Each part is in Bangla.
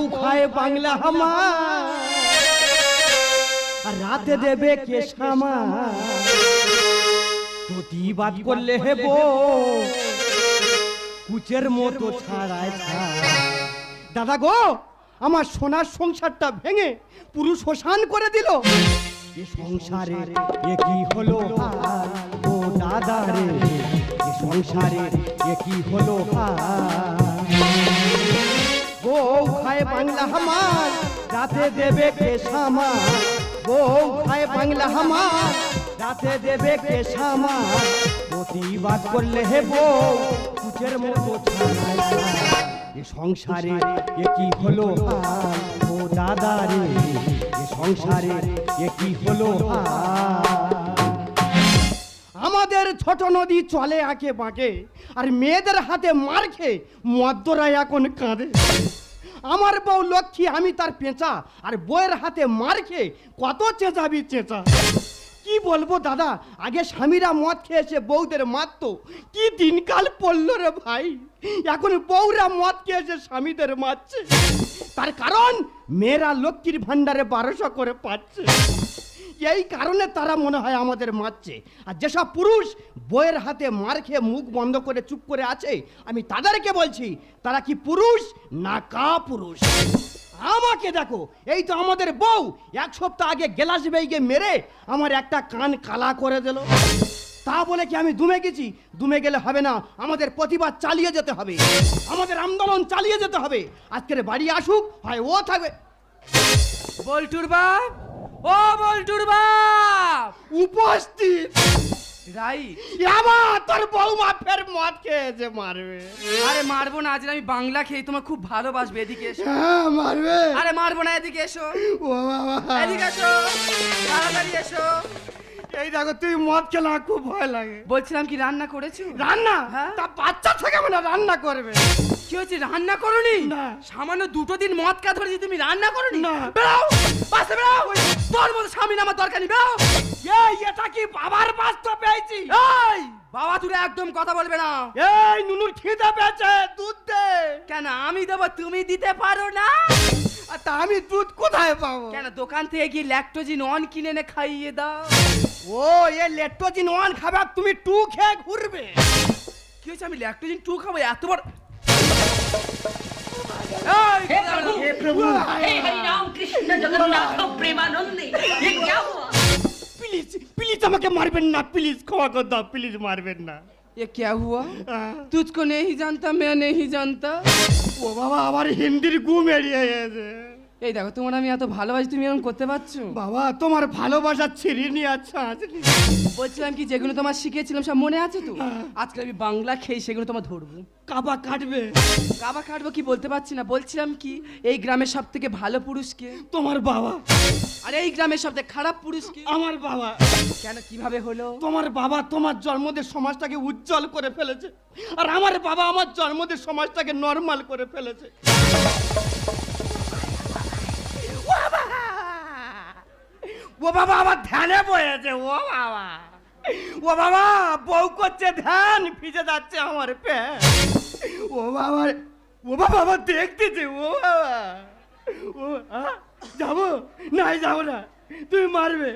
বউ খায় বাংলা আর রাতে দেবে কে সামা প্রতিবাদ করলে হে বউ, কুচের মতো ছাড়ায় দাদা গো, আমার সোনার সংসারটা ভেঙে পুরুষ শ্মশান করে দিল সংসারে এ কি হলো? ও দাদা রে সংসারে এ কি হলো হাল? বউ খায় বাংলা হামার, রাতে দেবে কে সামা বউ খায় বাংলা হামার, রাতে দেবে কে সামা প্রতিবাদ করলে হে বউ, কুচের মতো। এ সংসারে এ কি হলো? ও দাদা রে, এ সংসারে এ কি হলো হাল? আমাদের ছোট নদী চলে আঁকে বাঁকে, আর মেয়েদের হাতে মার খেয়ে মদ্যরা এখন কাঁদে। আমার বউ লক্ষ্মী, আমি তার পেঁচা, আর বউয়ের হাতে মার খেয়ে কত চেঁচাবি চেঁচা। কি বলব দাদা, আগে স্বামীরা মদ খেয়েছে বউদের মারতো, কি দিনকাল পড়ল রে ভাই। এখন বউরা মদ খেয়েছে স্বামীদের মারছে। তার কারণ, মেয়েরা লক্ষ্মীর ভাণ্ডারে বারোশো করে পাচ্ছে। এই কারণে তারা মনে হয় আমাদের মারছে। আর যেসব পুরুষ বইয়ের হাতে মার খেয়ে মুখ বন্ধ করে চুপ করে আছে, আমি তাদেরকে বলছি, তারা কি পুরুষ না কা পুরুষ আমাকে দেখো, এই তো আমাদের বউ, এক সপ্তাহ আগে গেলাস বেইগে মেরে আমার একটা কান কালা করে দিল। তা বলে কি আমি দুমে গেছি? দুমে গেলে হবে না, আমাদের প্রতিবাদ চালিয়ে যেতে হবে। আমাদের আন্দোলন চালিয়ে যেতে হবে। আজকের বাড়ি আসুক, হয় ও থাকবে। বল্টুর বাপ ও বল্টুর বাপ! উপস্থিত। রাই। আমার তোর বৌমা ফের মদ খেয়েছে মারবে। আরে মারবো না আজ আমি বাংলা খেয়ে তোমার খুব ভালোবাসবে এদিকে এসো। হ্যাঁ মারবে। আরে মারবো না এদিকে এসো। ও বাবা। এদিকে এসো তাড়াতাড়ি এসো। এই দেখো তুই মদ খেলে আমার খুব ভয় লাগে। বলছিলাম কি রান্না করেছ? রান্না? হ্যাঁ? তা বাচ্চা থেকে মানে রান্না করবে। কি হয়েছে? রান্না করনি? না। সামান্য দুটো দিন মদ কা ধরেছি তুমি রান্না করনি? না। বেরাও বাসে বেরাও তোর মতো স্বামী আমার দরকার নেই বেরাও এই এটা কি বাবার বাস্তব পেয়েছি? এই বাবা তুই একদম কথা বলবে না। এই নুনুর খিদে পেয়েছে দুধ দে। কেন আমি দেবো তুমি দিতে পারো না? আর তা আমি দুধ কোথায় পাবো? কেন দোকান থেকে গিয়ে ল্যাকটোজিন অন কিনে এনে খাইয়ে দাও। ও এ লেট্টোজিন ওয়ান খাবে তুমি টু খেয়ে ঘুরবে। কি হয়েছে আমি ল্যাকটোজিন টু খাব? এত বড় हे प्रभु हे प्रभु हे हरि राम कृष्ण जगन्नाथ प्रेमानंदे ये क्या हुआ প্লিজ প্লিজ আমাকে মারবেন না প্লিজ ক্ষমা করে দাও প্লিজ মারবেন না ये क्या हुआ আহ, तुझको नहीं जानता मैं नहीं जानता ও বাবা আমার হিন্দির গুম এড়িয়ে গেছে এই দেখো তোমার আমি এত ভালোবাসি তুমি এরকম করতে পারছ? বাবা তোমার ভালোবাসা ছিঁড়িনি আচ্ছা বলছিলাম কি যেগুলো তোমার শিখেছিলাম সব মনে আছে তো? আজকে আমি বাংলা খেয়ে সেগুলো তোমার ধরবো। কাবা কাটবে। কাবা কাটবো কি বলতে পারছি না। বলছিলাম কি এই গ্রামের সব থেকে ভালো পুরুষকে তোমার বাবা। আর এই গ্রামের সব থেকে খারাপ পুরুষ পুরুষকে আমার বাবা। কেন কীভাবে হলো? তোমার বাবা তোমার জন্মদের সমাজটাকে উজ্জ্বল করে ফেলেছে। আর আমার বাবা আমার জন্মদের সমাজটাকে নর্মাল করে ফেলেছে। বাবা, আমার ধ্যানে পড়েছে ও বাবা। ও বাবা, বউ করছে ধ্যান, ভিজে যাচ্ছে আমার পে ও বাবা ও বাবা, আমার দেখতেছে, ও বাবা। ও যাব? নাই, যাব না। তুমি মারবে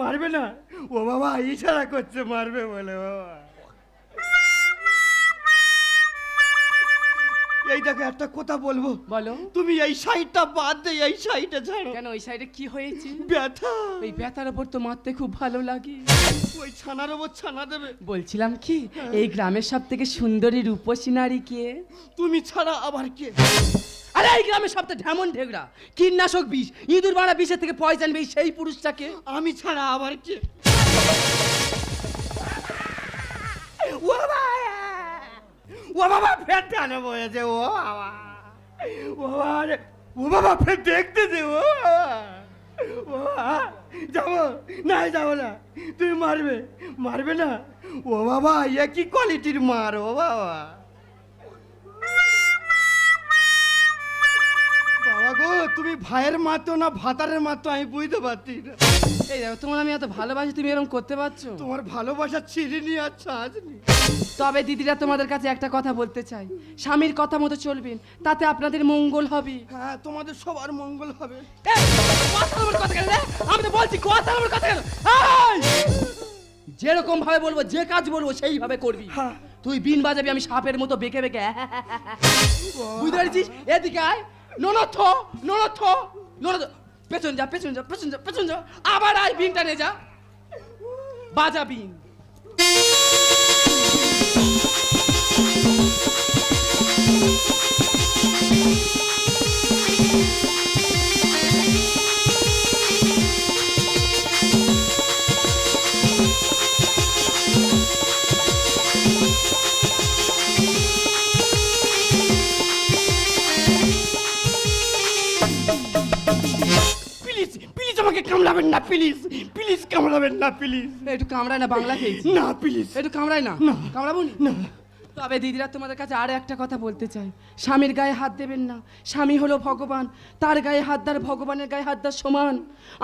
মারবে না। ও বাবা, ইশারা করছে, মারবে বলে বাবা। এই দেখো একটা কথা বলব? বলো। তুমি এই সাইডটা বাদ দে এই সাইডে ছাড়ো। কেন ওই সাইডে কি হয়েছে? ব্যথা। ওই ব্যথার ওপর তো মারতে খুব ভালো লাগে। ওই ছানার ওপর ছানা দেবে। বলছিলাম কি এই গ্রামের সব থেকে সুন্দরী রূপসী নারী কে? তুমি ছাড়া আবার কে? আরে এই গ্রামের সব থেকে ঢেমন ঢেগড়া কীটনাশক বিষ ইঁদুর মারা বিষের থেকে পয়সা নেবে সেই পুরুষটাকে আমি ছাড়া আবার কে? ও বাবা! ও বাবা ফের টানে বয়েছে, ও বাবা। ও বাবা ও বাবা ফের দেখতেছে, ও ও যাব? না যাব না। তুমি মারবে মারবে না? ও বাবা ইয়ে কি কোয়ালিটির মার, ও বাবা। বাবা গো তুমি ভাইয়ের মাতো না ভাতারের মাতো আমি বুঝতে পারছি না। এই দেখো তোমার আমি এত ভালোবাসি তুমি এরকম করতে পারছ? তোমার ভালোবাসা ছিঁড়িনি আর ছাঁচনি তবে দিদিরা তোমাদের কাছে একটা কথা বলতে চাই। স্বামীর কথা মতো চলবেন তাতে আপনাদের মঙ্গল হবে। হ্যাঁ তোমাদের সবার মঙ্গল হবে। এই, কথা বলার কথা কেন রে? আমি তো বলছি কথা বলার কথা কেন? এই! যেরকম ভাবে বলব যে কাজ বলব সেইভাবে করবি। হ্যাঁ। তুই বিন বাজাবি আমি সাপের মতো বেঁকে বেঁকে। বুঝতে পেরেছিস? এদিকে আয়। ননথ ননথ ননথ পেছন যা পেছন যা পেছন যা পেছন যা আবার আয় বিনটা নে যা বাজা বিন কামড়াবেন না প্লিজ প্লিজ কামড়াবেন না প্লিজ একটু কামড়ায় না বাংলা খেয়েছি। না প্লিজ একটু কামড়ায় না। না। কামড়াবো না? তবে দিদিরা তোমাদের কাছে আরও একটা কথা বলতে চাই স্বামীর গায়ে হাত দেবেন না। স্বামী হলো ভগবান। তার গায়ে হাত দার ভগবানের গায়ে হাত দার সমান।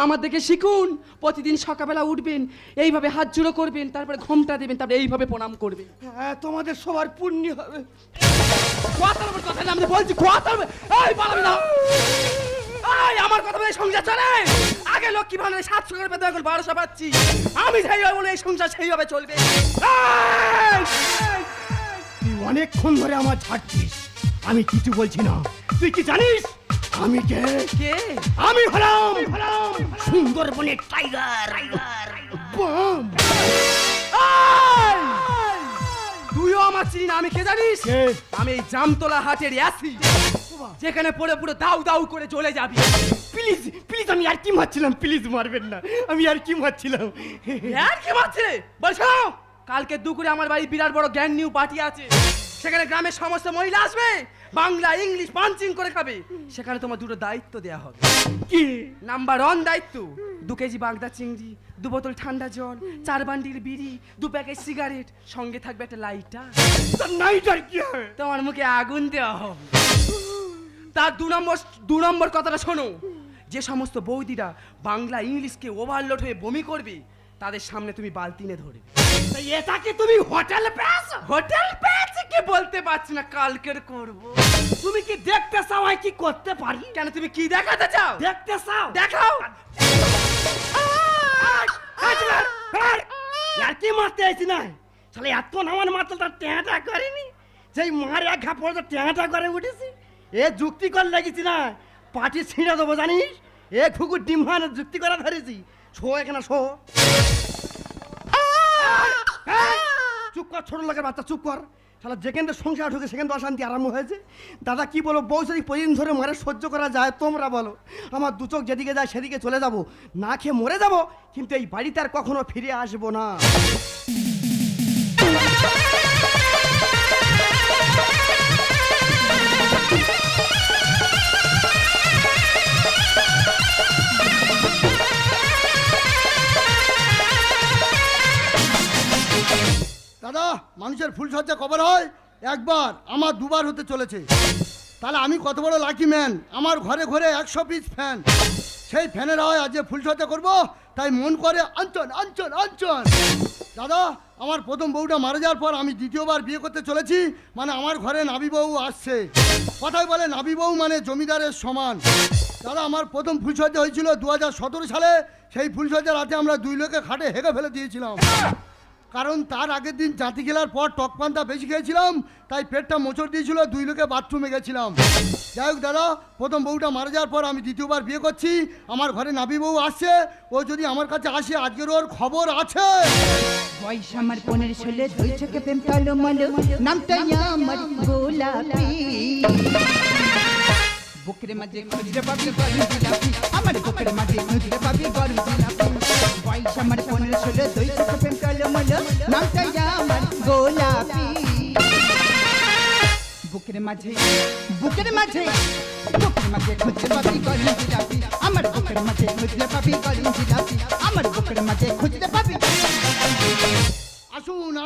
আমার দেখে শিখুন প্রতিদিন সকালবেলা উঠবেন এইভাবে হাত জুড়ো করবেন তারপরে ঘোমটা দেবেন তারপরে এইভাবে প্রণাম করবেন। হ্যাঁ তোমাদের সবার পুণ্য হবে। কথা না, বলছি কথা। এই পালাবি না। এই, আমার কথা বলে সংসার চলে? আগে লক্ষ্মী ভান্ডারে সাতশো করে পেতে এখন বারোশো পাচ্ছি। আমি সেইভাবে বলে এই সংসার সেইভাবে চলবে! তুই অনেকক্ষণ ধরে আমার ছাড়ছিস। আমি কিছু বলছি না। তুই কি জানিস? আমি কে? কে? আমি হলাম সুন্দরবনের টাইগার। বাম! তুইও আমার চিনি না। আমি কে জানিস? আমি এই জামতলা হাটের অ্যাসি যেখানে পড়ে পুরো দাউ দাউ করে চলে যাবি। প্লিজ প্লিজ আমি আর কি মারছিলাম? প্লিজ মারবেন না। আমি আর কি মারছিলাম? আর কি মারছে? বলছো কালকে দুপুরে আমার বাড়ি বিরাট বড় গ্যাং নিউ পার্টি আছে। সেখানে গ্রামের সমস্ত মহিলা আসবে বাংলা ইংলিশ পাঞ্চিং করে খাবে। সেখানে তোমার দুটো দায়িত্ব দেওয়া হবে। কি? নাম্বার ওয়ান দায়িত্ব দু কেজি বাগদা চিংড়ি দু বোতল ঠান্ডা জল চার বান্ডিল বিড়ি দু প্যাকেট সিগারেট সঙ্গে থাকবে একটা লাইটার তার নাইটার কি হবে? তোমার মুখে আগুন দেওয়া হবে। তার দু নম্বর দু নম্বর কথাটা শোনো। যে সমস্ত বৌদিরা বাংলা ইংলিশকে ওভারলোড হয়ে বমি করবে তাদের সামনে তুমি বালতিনে ধরবে। তা এটাকে তুমি হোটেল পেয়েছ? হোটেল পেয়েছে কি বলতে পারছি না কালকের করব। তুমি কি দেখতে চাও আমি কি করতে পারি? কেন তুমি কি দেখাতে চাও? দেখতে চাও? দেখাও। আর কি মারতে আইছি না? তাহলে এত আমার মাতালটা ট্যাঁটা করেনি? সেই মার এক ঘা পড়ে ট্যাঁটা করে উঠেছি। এ যুক্তি করে লেগেছি না। পাটি ছিঁড়ে দেবো জানিস? এ খুকুর ডিম্বান যুক্তি করা ধরেছি। শো এখানে শো। চুপ কর ছোট লোকের বাচ্চা চুপ কর। তাহলে যেখানে সংসার ঢুকে সেখানে অশান্তি আরম্ভ হয়েছে। দাদা কি বলো বউ যদি প্রতিদিন ধরে মারে সহ্য করা যায়? তোমরা বলো। আমার দু চোখ যেদিকে যায় সেদিকে চলে যাব। না খেয়ে মরে যাব কিন্তু এই বাড়িতে আর কখনো ফিরে আসব না। দাদা, মানুষের ফুলসজ্জা কবার হয়? একবার আমার দুবার হতে চলেছে। তাহলে আমি কত বড় লাকি ম্যান আমার ঘরে ঘরে একশো পিস ফ্যান সেই ফ্যানের হয় আজ যে ফুলসজ্জা করব, তাই মন করে আঞ্চন আঞ্চন আঞ্চন দাদা, আমার প্রথম বউটা মারা যাওয়ার পর আমি দ্বিতীয়বার বিয়ে করতে চলেছি মানে আমার ঘরে নাবি বউ আসছে। কথায় বলে নাবি বউ মানে জমিদারের সমান। দাদা, আমার প্রথম ফুলসজ্জা হয়েছিল দু হাজার সতেরো সালে। সেই ফুলসজ্জার রাতে আমরা দুই লোকে খাটে হেগে ফেলে দিয়েছিলাম। কারণ তার আগের দিন জাতি খেলার পর টক পান্তা বেশি খেয়েছিলাম, তাই পেটটা মোচড় দিয়েছিল, দুই লোকে বাথরুমে গেছিলাম। যাই হোক দাদা, প্রথম বউটা মারা যাওয়ার পর আমি দ্বিতীয়বার বিয়ে করছি, আমার ঘরে নাবি বউ আসছে, ও যদি আমার কাছে আসে, আজকের ওর খবর আছে। বয়স আমার পনেরো ষোলো, দুই চোখে প্রেম কালো মালো, নামটা আমার গোলাপি। বুকের মাঝে খুঁজতে পাবি গরম জিলাপি, আমার বুকের মাঝে খুঁজতে পাবি গরম জিলাপি। বয়স আমার পনেরো ষোলো, দুই চোখে প্রেম কালো মালো নামটা আমার গোলাপি বুকের মাঝে বুকের মাঝে বুকের মাঝে খুঁজতে পাবি গরম জিলাপি আমার বুকের মাঝে খুঁজতে পাবি গরম জিলাপি আমার বুকের মাঝে খুঁজতে পাবি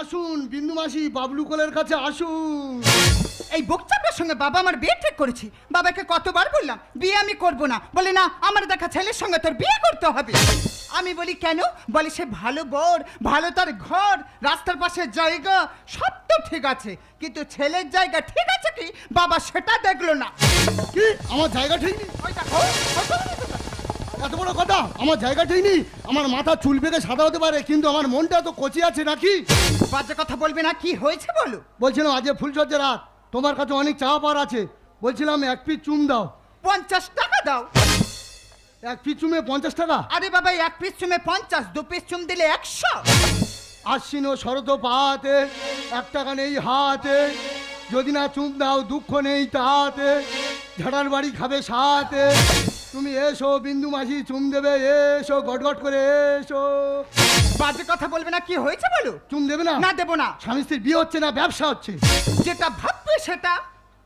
আসুন বিন্দু মাসি বাবলু কোলের কাছে আসুন। এই বকচাপের সঙ্গে বাবা আমার বিয়ে ঠিক করেছি। বাবাকে কতবার বললাম বিয়ে আমি করব না। বলে না আমার দেখা ছেলের সঙ্গে তোর বিয়ে করতে হবে। আমি বলি কেন? বলে সে ভালো বর ভালো তার ঘর রাস্তার পাশে জায়গা সব তো ঠিক আছে। কিন্তু ছেলের জায়গা ঠিক আছে কি? বাবা সেটা দেখল না। কি? আমার জায়গা ঠিক নেই? ওই দেখো, এত বড় কথা? আমার জায়গা ঠিক নেই। আমার মাথা চুল বেঁধে সাদা হতে পারে কিন্তু আমার মনটা তো কচি আছে নাকি? বাজে কথা বলবে না কি হয়েছে বলো? বলছিলাম আজ ফুলসজ্জা রাত তোমার কাছে অনেক চা পার আছে। বলছিলাম এক পিস চুম দাও। পঞ্চাশ টাকা দাও। এক পিস চুমে পঞ্চাশ টাকা? আরে বাবা এক পিস চুমে পঞ্চাশ দু পিস চুম দিলে একশো। আশ্বিন ও শরত পাহাতে এক টাকা নেই হাতে। যদি না চুম দাও দুঃখ নেই তাহাতে। ঝাড়ার বাড়ি খাবে সাথে। তুমি এসো বিন্দু মাসি চুম দেবে এসো গটগট করে এসো। বাজে কথা বলবে না কি হয়েছে বলো? চুম দেবে না। না দেবো না। স্বামী স্ত্রীর বিয়ে হচ্ছে না ব্যবসা হচ্ছে। যেটা ভাববে সেটা।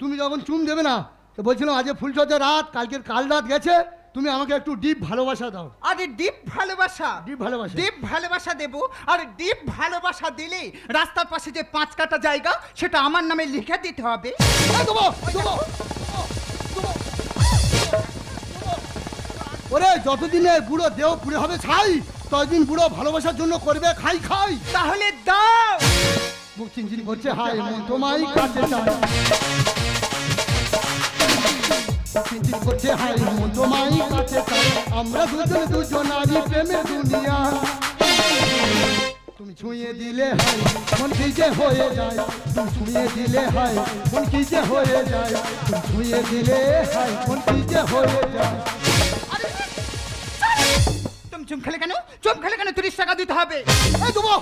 তুমি যখন চুম দেবে না তো বলছিলাম আজ ফুলসজ্জা রাত কালকের কাল রাত গেছে তুমি আমাকে একটু ডিপ ভালোবাসা দাও। আরে ডিপ ভালোবাসা? ডিপ ভালোবাসা। ডিপ ভালোবাসা দেবো। আর ডিপ ভালোবাসা দিলে রাস্তার পাশে যে পাঁচ কাটা জায়গা সেটা আমার নামে লিখে দিতে হবে। দেবো, দেবো। ওরে যতদিনে বুড়ো দেহ পুড়ে হবে ছাই ততদিন বুড়ো ভালোবাসার জন্য করবে খাই খাই। তাহলে দাও। বুক চিনচিন করছে হাই মন তোমায় কাছে চাই। চিনচিন করছে হাই মন তোমায় কাছে চাই। আমরা দুজন দুজন প্রেমের দুনিয়া। তুমি ছুঁয়ে দিলে হাই মন কি যে হয়ে যায়। তুমি ছুঁয়ে দিলে হাই মন কি যে হয়ে যায়। তুমি ছুঁয়ে দিলে হাই মন কি যে হয়ে যায়। চুম খেলে কেন? চুম খেলে কেন তিরিশ টাকা দিতে হবে? দেবো।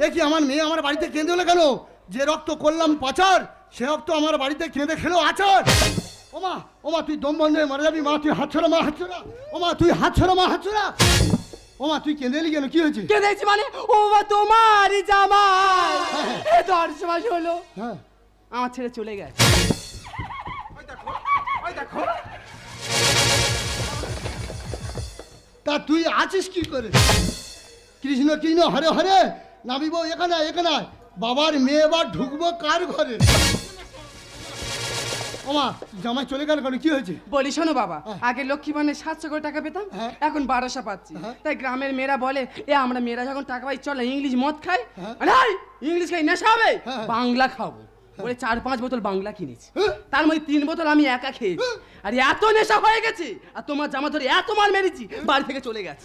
দেখি আমার মেয়ে আমার বাড়িতে কেঁদে হলো কেন? যে রক্ত করলাম পাচার, সে রক্ত আমার বাড়িতে কেঁদে খেলো আচার। ওমা ওমা, তুই দম বন্ধ মারা যাবি, মা, তুই হাত ছড়া, মা, হাত ছড়া। ওমা, তুই হাত ছড়া, মা, হাত ছড়া। ওমা তুই কেঁদে এলি কেন? কি হয়েছে? কে দেখছি মানে? ও বাবা তোমারই জামাই। এ দশ মাস হলো। হ্যাঁ। আমার ছেড়ে চলে গেছে। ওই দেখো তা তুই আছিস কি করে? কৃষ্ণ কৃষ্ণ হরে হরে নামিব এখানে এখানে। বাবার মেয়ে বা ঢুকবো কার ঘরে? ওমা জামাই চলে গেল কেন? কি হয়েছে? বলি শোনো বাবা হ্যাঁ। আগে লক্ষ্মী মানে সাতশো করে টাকা পেতাম হ্যাঁ। এখন বারোশো পাচ্ছি। হ্যাঁ। তাই গ্রামের মেয়েরা বলে এ আমরা মেয়েরা যখন টাকা পাই চল ইংলিশ মদ খাই? ইংলিশ খাই নেশা হবে। বাংলা খাব। বলে চার পাঁচ বোতল বাংলা কিনেছি। তার মধ্যে তিন বোতল আমি একা খেয়েছি। আর এত নেশা হয়ে গেছে আর তোমার জামা ধরে এত মার মেরেছি বাড়ি থেকে চলে গেছে।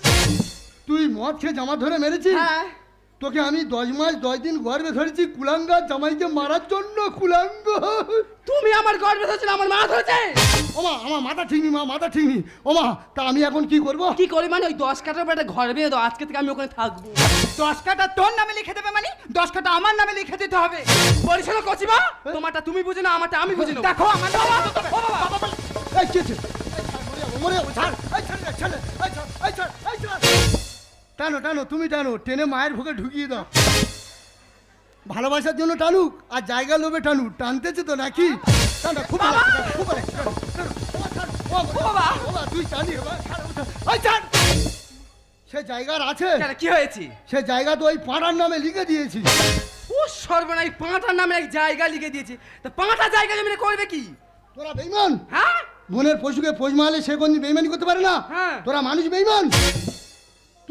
তুই মদ খেয়ে জামা ধরে মেরেছিস? হ্যাঁ। তোকে আমি দশ মাস দশ দিন গর্বে ধরেছি কুলাঙ্গা জামাইকে মারার জন্য কুলাঙ্গ। তুমি আমার গর্বে ধরেছিল আমার মা ধরেছে? ওমা আমার মাথা ঠিক নেই মা মাথা ঠিক নেই ওমা তা আমি এখন কি করব? কি করি মানে ওই দশ কাটার পর একটা ঘর বেঁধে দাও আজকে থেকে আমি ওখানে থাকব। দশ কাটা তোর নামে লিখে দেবে মানে? দশ কাটা আমার নামে লিখে দিতে হবে। বলি শোনো কচিমা তোমারটা তুমি বুঝে না আমারটা আমি বুঝে দেখো আমার নামে লিখে দেবে। এই কি হচ্ছে? এই ছাড়, মরে ছাড়, এই ছাড় ছাড়, এই ছাড়, এই ছাড়। টানো টানো তুমি টানো টেনে মায়ের ভোগে ঢুকিয়ে দাও। ভালোবাসার জন্য টানুক আর জায়গা লোভে টানুক টানতেছে তো নাকি? খুব তুই টানি। সে জায়গার আছে। কি হয়েছে? সে জায়গা তো ওই পাড়ার নামে লিখে দিয়েছি। ও সর্বনাশ পাঁটার নামে এক জায়গা লিখে দিয়েছে। তা পাঁটা জায়গা জমি করবে কি? তোরা বেইমান হ্যাঁ? মনের পশুকে পোষ মারলে সে কোন বেইমানি করতে পারে না? হ্যাঁ। তোরা মানুষ বেইমান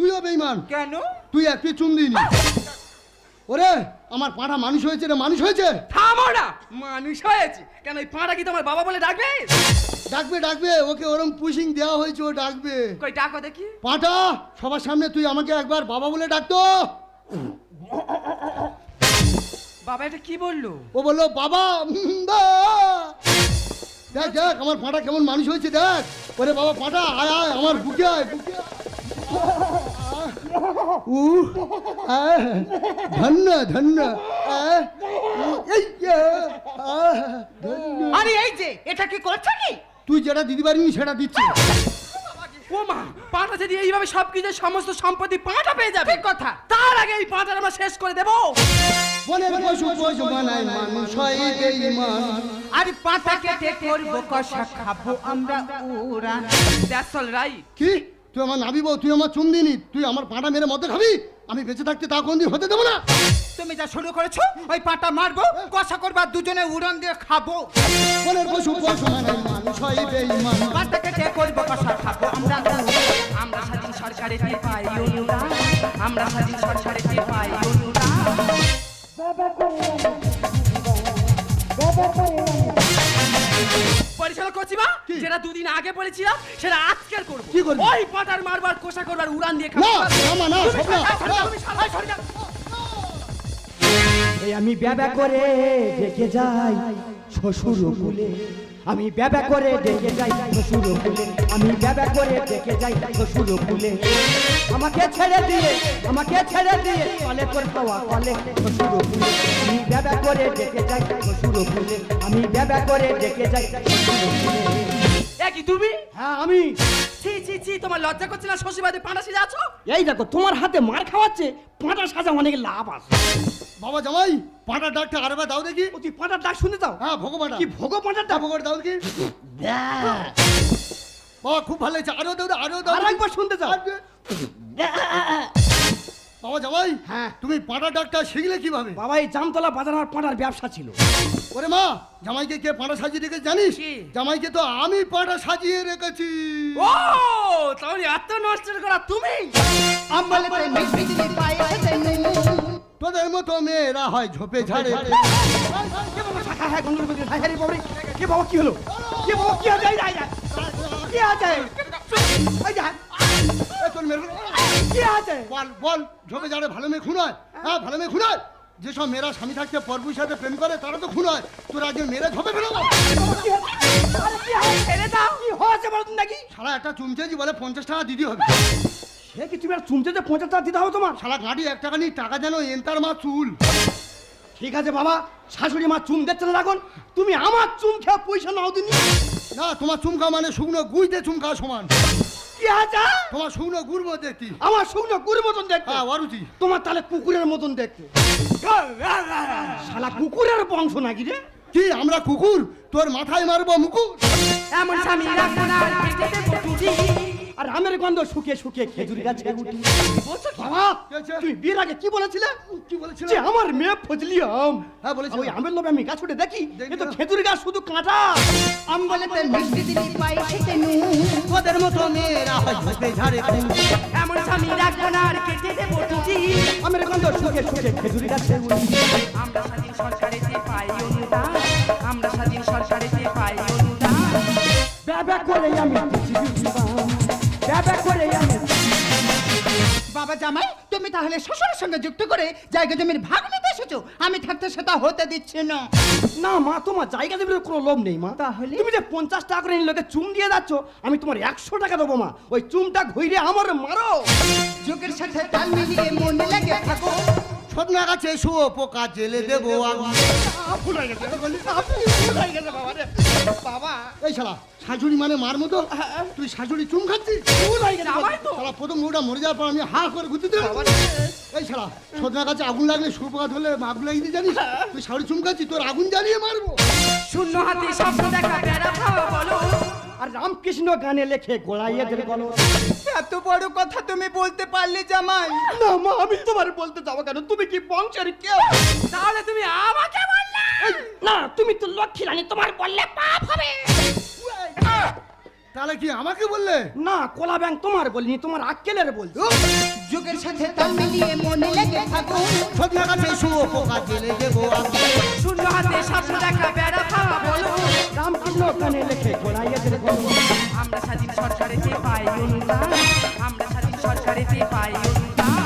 তুইও বেইমান কেন? তুই এক পিস চুম দিনি ওরে আমার পাঁঠা মানুষ হয়েছে রে মানুষ হয়েছে? থামো না মানুষ হয়েছে। কেন ওই পাঁটা কি তোমার বাবা বলে ডাকবে? ডাকবে ডাকবে ওকে ওরম পুশিং দেওয়া হয়েছে ও ডাকবে। কই ডাকো দেখি। পাঁঠা সবার সামনে তুই আমাকে একবার বাবা বলে ডাকতো। বাবা এটা কি বলল? ও বলল বাবা দেখ দেখ আমার পাঁঠা কেমন মানুষ হয়েছে দেখ। ওরে বাবা পাঁঠা আয় আয় আমার বুকে আয় বুকে আয়। ধন্য ধন্য। আরে এই যে এটা কি করছ কি তুই যেটা দিতে পারিনি সেটা দিচ্ছি ও মা পাঁটা যদি এইভাবে সবকিছু সমস্ত সম্পত্তি পাঁটা পেয়ে যাবে কথা। তার আগে এই পাঁটার আমরা শেষ করে দেবো বনের পশু পশু বানায় মানুষ হয় বেঈমান আর পাতা কেটে করব কষা খাব আমরা উড়ান দ্যাটস অল রাইট কি তুই আমার নাবি বউ তুই আমার চুম দিনি তুই আমার পাটা মেরে মধ্যে খাবি? আমি বেঁচে থাকতে তা কোনদিন হতে দেবো না। তুমি যা শুরু করেছ ওই পাটা মারবো কষা করবা দুজনে উড়ন দিয়ে খাব। বনের পশু পশু মানুষ হয় বেঈমান। পাতা কেটে করব কষা খাব। আমরা। আমরা স্বাধীন সরকারেতে পাই অনুদান আমরা স্বাধীন সরকারেতে পাই বাবা বাবা অনুদান পরিচালক করছি মা যেটা দুদিন আগে বলেছিলাম সেটা আজকের করব। কি করবি? ওই পাটার মারবার কোষা করবার উড়ান দিয়ে খাব না না না, আমি ব্যাবা করে দেখে যাই শ্বশুর কুলে। আমি ব্যাবা করে ডেকে যাই শ্বশুর ফুলে। আমি ব্যাবা করে ডেকে যাই শ্বশুর ফুলে। আমাকে ছেড়ে দিয়ে, আমাকে ছেড়ে দিয়ে কলে করে খাওয়া কলে শ্বশুর ফুলে। আমি ব্যাবা করে ডেকে যাই শ্বশুর ফুলে। আমি ব্যাবা করে ডেকে যাই শ্বশুর কুলে এ কি তুমি? হ্যাঁ আমি। ছি ছি ছি তোমার লজ্জা করছে না শ্বশুরবাদে পাঁটা সিজে আছো? এই দেখো তোমার হাতে মার খাওয়াচ্ছে পাঁটা সাজা অনেক লাভ আছে। বাবা জামাই পাটা ডাকটা আরেকবার দাও দেখি। ও তুই পাঁটার ডাক শুনতে দাও হ্যাঁ ভগবান কি ভোগ পাঁটার ডাক? ভগবান দাও দেখি। বাবা খুব ভালো হয়েছে আরও দাও আরও দাও। আর একবার শুনতে চাও? বাবা জামাই হ্যাঁ। তুমি পাটা ডাকটা শিখলে কীভাবে? বাবা এই জামতলা বাজার আমার পাঁটার ব্যবসা ছিল। ওরে মা জামাইকে কে পাটা সাজিয়ে রেখেছে জানিস? জামাইকে তো আমি পাটা সাজিয়ে রেখেছি। ও তাহলে এত নষ্ট করা তুমি? তোদের মতো মেয়েরা হয় ঝোপে ঝাড়ে। বাবা কি হলো? কি বাবা কি আছে। কি আছে? বল বল ঝোপে ভালো মেয়ে খুন হয় হ্যাঁ ভালো মেয়ে খুন হয়। যেসব মেয়েরা স্বামী থাকতে পরপুর সাথে প্রেম করে তারা তো খুন হয়। তোর আজকে মেয়েরা ঝোপে ফেলো। নাকি? সারা একটা চুমচেজি বলে পঞ্চাশ টাকা দিতে হবে। সে কি তুমি আর চুমতে যে পঞ্চাশ টাকা দিতে হবে তোমার? সারা গাড়ি এক টাকা নিয়ে টাকা যেন এন্তার মা চুল। ঠিক আছে বাবা শাশুড়ি মা চুম দিচ্ছে না এখন। তুমি আমার চুম খেয়ে পয়সা নাও দিনি। না তোমার চুম খাওয়া মানে শুকনো গুইতে চুম খাওয়া সমান। কি আছে তোমার শুকনো গুড় মধ্যে দেখতি। আমার শুকনো মতন দেখতে। হ্যাঁ অরুচি। তোমার তাহলে কুকুরের মতন দেখতে। শালা কুকুরের বংশ নাকি রে? কি আমরা কুকুর? তোর মাথায় মারবো মুকুর এমন স্বামী রাখব না আর আমের গন্ধ শুকিয়ে শুকিয়ে খেজুরি গাছে উঠি বাবা? তুমি বিয়ের আগে কি বলেছিলে? কি বলেছিল? যে আমার মেয়ে ফজলি আম। হ্যাঁ, বলেছিলাম। ওই আমের লোভে আমি গাছ উঠে দেখি দেখি এ তো না। খেজুরি গাছ শুধু কাঁটা। আম্বলেতে মিষ্টি দিলি পায়েসেতে নুন তোদের মতো মেয়েরা হয় ঝোপে ঝাড়ে খুন এমন স্বামী রাখব না আর কেটে দেবো টুটি আমের গন্ধ শুকিয়ে শুকিয়ে খেজুরি গাছে উঠি আমরা স্বাধীন সরকারেতে পাই অনুদান। আমরা স্বাধীন সরকারেতে পাই অনুদান। ব্যাবা করে আমি পৃথিবী জীবাম। করে আমি বাবা জামাই তুমি তাহলে শ্বশুরের সঙ্গে যুক্ত করে জায়গা জমির ভাগ নিতে এসেছ। আমি থাকতে সেটা হতে দিচ্ছি না। না মা তোমার জায়গা দেবে কোনো লোভ নেই মা। তাহলে? তুমি যে পঞ্চাশ টাকা করে লোকে চুম দিয়ে যাচ্ছ আমি তোমার একশো টাকা দেবো মা। ওই চুমটা ঘুরে আমার মারো। যুগের সাথে তাল মিলিয়ে মনে লাগে থাকো। সদনা গাছে শুয়ো পোকা জেলে দেবো বাবা। এই শালা শাশুড়ি মানে মার মতো? তুই শাশুড়ি চুম খাচ্ছিস? হয়ে তো। প্রথম বউটা মরে যাওয়ার পর আমি হা করে ঘুরতে এই শালা সদনা গাছে আগুন লাগলে শুয়োপোকা ধরলে আগুন লাগিয়ে জানিস? তুই শাশুড়ি চুম খাচ্ছিস তোর আগুন জ্বালিয়ে মারবো। শূন্য হাতে স্বপ্ন দেখা বেড়া খাও বলো। আর রামকৃষ্ণ গানে লেখে গোড়াইয়ে দের বলো এত বড় কথা তুমি বলতে পারলে জামাই। না মা আমি তোমার বলতে যাব কেন? তুমি কি বংশের কেউ? তাহলে তুমি আমাকে বললে? না তুমি তো লক্ষ্মী রানী তোমার বললে পাপ হবে। তাহলে কি আমাকে বললে? না কোলা ব্যাং তোমার বলিনি তোমার আক্কেলের বলছো। যুগের সাথে তাল মিলিয়ে মনে লেগে থাকো। সদনা গাছে শুয়ো পোকা জেলে দেবো আগুন শূন্য হাতে স্বপ্ন দেখা বেড়া খাওয়া বলো। রামকৃষ্ণ গানে লেখে গোড়াইয়ে দের বলো। আমরা স্বাধীন সরকারেতে পাই অনুদান আমরা স্বাধীন সরকারেতে পাই অনুদান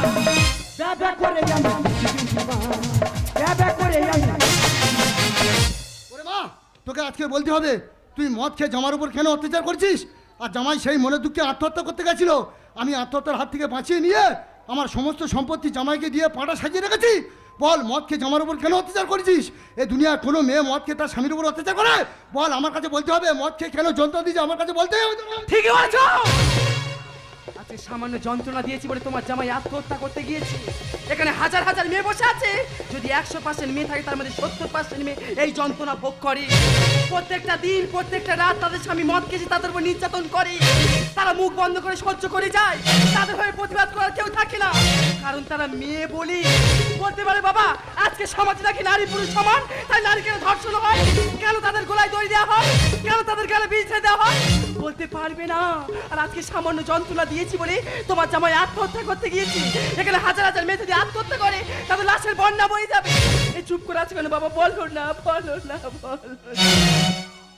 ব্যাবা করে আমি। ব্যাবা করে আমি ওরে মা তোকে আজকে বলতে হবে তুই মদ খেয়ে জামার উপর কেন অত্যাচার করছিস? আর জামাই সেই মনে দুঃখে আত্মহত্যা করতে গেছিল। আমি আত্মহত্যার হাত থেকে বাঁচিয়ে নিয়ে আমার সমস্ত সম্পত্তি জামাইকে দিয়ে পাটা সাজিয়ে রেখেছি। বল, মদ খেয়ে জামার উপর কেন অত্যাচার করেছিস? এ দুনিয়ার কোনো মেয়ে মদকে তার স্বামীর উপর অত্যাচার করে? বল, আমার কাছে বলতে হবে, মদ খেয়ে কেন যন্ত্র দিয়েছে? আমার কাছে বলতে হবে। ঠিকই বলছো! আজকে সামান্য যন্ত্রণা দিয়েছি বলে তোমার জামাই আত্মহত্যা করতে গিয়েছে। এখানে হাজার হাজার মেয়ে বসে আছে। যদি একশো পার্সেন্ট মেয়ে থাকে, তার মধ্যে সত্তর পার্সেন্ট মেয়ে এই যন্ত্রণা ভোগ করে। প্রত্যেকটা দিন, প্রত্যেকটা রাত তাদের স্বামী মদ খেয়েছে, তাদের উপর নির্যাতন করে। তারা মুখ বন্ধ করে সহ্য করে যায়। তাদের হয়ে প্রতিবাদ করার কেউ থাকে না। কারণ তারা মেয়ে বলি। বলতে পারে, বাবা, আজকে সমাজে নাকি নারী পুরুষ সমান? তাই নারী কেন ধর্ষণ হয়? কেন তাদের গলায় দড়ি দেওয়া হয়? কেন তাদের গালে বীজ দেওয়া হয়? বলতে পারবে না। আর আজকে সামান্য যন্ত্রণা দিয়েছি বলে তোমার জামাই আত্মহত্যা করতে গিয়েছি। এখানে হাজার হাজার মেয়ে যদি আত্মহত্যা করে তাদের লাশের বন্যা বয়ে যাবে। এই চুপ করে আছে কেন বাবা? বলো না বলো না বলো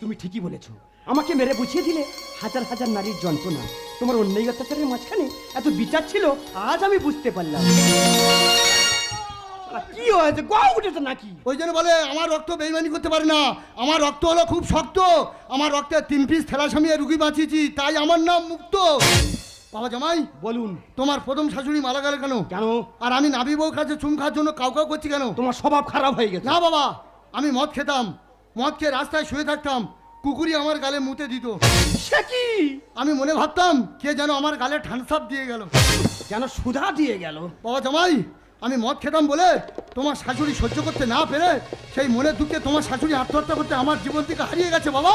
তুমি ঠিকই বলেছ। আমাকে মেরে বুঝিয়ে দিলে হাজার হাজার নারীর যন্ত্রণা। তোমার অন্যায় অত্যাচারের মাঝখানে এত বিচার ছিল আজ আমি বুঝতে পারলাম। কি হয়েছে? গা উঠেছে নাকি? ওই জন্য বলে আমার রক্ত বেইমানি করতে পারে না। আমার রক্ত হলো খুব শক্ত। আমার রক্তে তিন পিস থেলাসামিয়া রুগী বাঁচিয়েছি তাই আমার নাম মুক্ত। বাবা জামাই বলুন। তোমার প্রথম শাশুড়ি মারা গেল কেন? কেন? আর আমি নাবি বউ কাছে চুম খাওয়ার জন্য কাউ কাউ করছি কেন? তোমার স্বভাব খারাপ হয়ে গেছে। না বাবা আমি মদ খেতাম। মদ খেয়ে রাস্তায় শুয়ে থাকতাম। কুকুরি আমার গালে মুতে দিত। সে কি? আমি মনে ভাবতাম কে যেন আমার গালে ঠানসাপ দিয়ে গেল। যেন সুধা দিয়ে গেল। বাবা জামাই আমি মদ খেতাম বলে তোমার শাশুড়ি সহ্য করতে না পেরে সেই মনে দুঃখে তোমার শাশুড়ি আত্মহত্যা করতে আমার জীবন থেকে হারিয়ে গেছে, বাবা।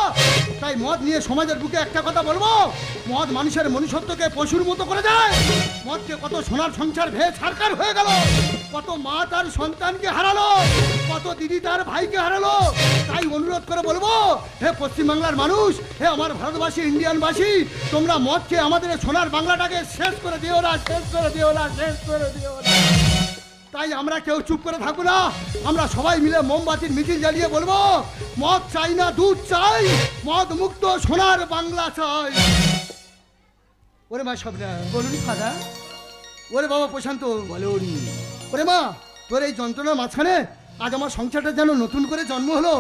তাই মদ নিয়ে সমাজের বুকে একটা কথা বলব। মদ মানুষের মনুষ্যত্বকে পশুর মতো করে দেয়। মদকে কত সোনার সংসার ভেয়ে ছাড়কার হয়ে গেল। কত মা তার সন্তানকে হারালো। কত দিদি তার ভাইকে হারালো। তাই অনুরোধ করে বলব, হে পশ্চিমবাংলার মানুষ, হে আমার ভারতবাসী, ইন্ডিয়ানবাসী, তোমরা মদ খেয়ে আমাদের সোনার বাংলাটাকে শেষ করে দিও না, শেষ করে দিও না, শেষ করে দিও না। তাই আমরা কেউ চুপ করে থাকব না। আমরা সবাই মিলে মোমবাতির মিছিল জ্বালিয়ে বলব মদ চাই না দুধ চাই মদ মুক্ত সোনার বাংলা চাই। ওরে মা সব বলুন ফাদা ওরে বাবা প্রশান্ত বলুন। ওরে মা তোর এই যন্ত্রণার মাঝখানে আজ আমার সংসারটা যেন নতুন করে জন্ম হলো।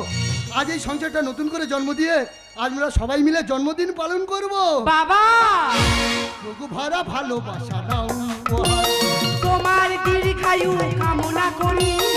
আজ এই সংসারটা নতুন করে জন্ম দিয়ে আজ আমরা সবাই মিলে জন্মদিন পালন করব। বাবা! ভরা ভালোবাসা দাও। দীর্ঘায়ু কামনা করি।